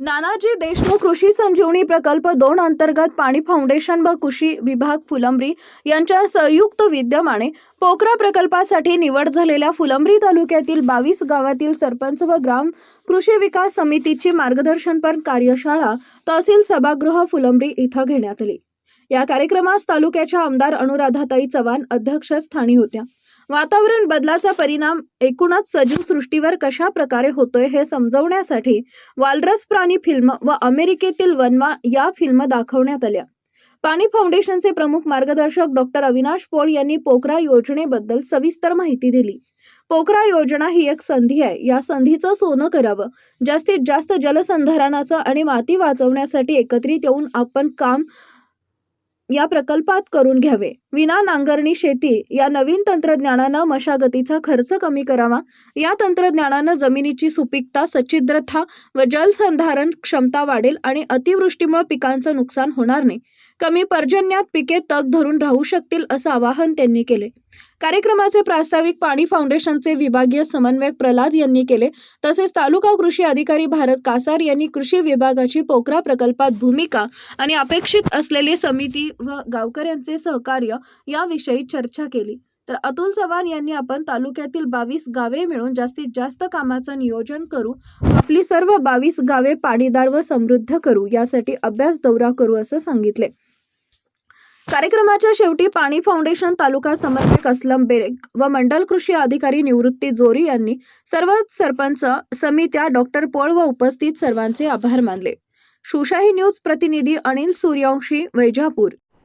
नानाजी देशमुख कृषी संजीवनी प्रकल्प दोन अंतर्गत पाणी फाउंडेशन व कृषी विभाग फुलंब्री यांच्या संयुक्त विद्यमाने पोकरा प्रकल्पासाठी निवड झालेल्या फुलंब्री तालुक्यातील बावीस गावातील सरपंच व ग्राम कृषी विकास समितीची मार्गदर्शनपर कार्यशाळा तहसील सभागृह फुलंब्री इथं घेण्यात आली. या कार्यक्रमास तालुक्याच्या आमदार अनुराधाताई चव्हाण अध्यक्षस्थानी होत्या. वातावरण बदलाचा परिणाम एकूणच सजीव सृष्टीवर कशा प्रकारे होतोय हे समजवण्यासाठी वालरस प्राणी फिल्म व अमेरिकेतील वनवा या फिल्म दाखवण्यात आल्या. पाणी फाउंडेशनचे प्रमुख मार्गदर्शक डॉक्टर अविनाश पोळ यांनी पोखरा योजनेबद्दल सविस्तर माहिती दिली. पोखरा योजना ही एक संधी आहे. या संधीचं सोनं करावं. जास्तीत जास्त जलसंधारणाचं आणि माती वाचवण्यासाठी एकत्रित येऊन आपण काम या प्रकल्पात करून घ्यावे. विना नांगरणी शेती या नवीन तंत्रज्ञानानं मशागतीचा खर्च कमी करावा. या तंत्रज्ञानानं जमिनीची सुपीकता सच्छिद्रता व जलसंधारण क्षमता वाढेल आणि अतिवृष्टीमुळे पिकांचं नुकसान होणार नाही. कमी पर्जन्यात पिके तग धरून राहू शकतील असं आवाहन त्यांनी केले. कार्यक्रमाचे प्रास्ताविक पाणी फाउंडेशनचे विभागीय समन्वयक प्रल्हाद यांनी केले. तसेच तालुका कृषी अधिकारी भारत कासार यांनी कृषी विभागाची पोखरा प्रकल्पात भूमिका आणि अपेक्षित असलेली समिती व गावकऱ्यांचे सहकार्य याविषयी चर्चा केली. तर अतुल चव्हाण यांनी आपण तालुक्यातील बावीस गावे मिळून जास्तीत जास्त कामाचं नियोजन करू. आपली सर्व बावीस गावे पाणीदार व समृद्ध करू यासाठी अभ्यास दौरा करू असं सांगितले. कार्यक्रमाच्या शेवटी पाणी फाउंडेशन तालुका समन्वयक असलम बेरेक व मंडल कृषी अधिकारी निवृत्ती जोरी यांनी सर्व सरपंच समित्या डॉक्टर पोळ व उपस्थित सर्वांचे आभार मानले. सुशाही न्यूज प्रतिनिधी अनिल सूर्यवंशी वैजापूर.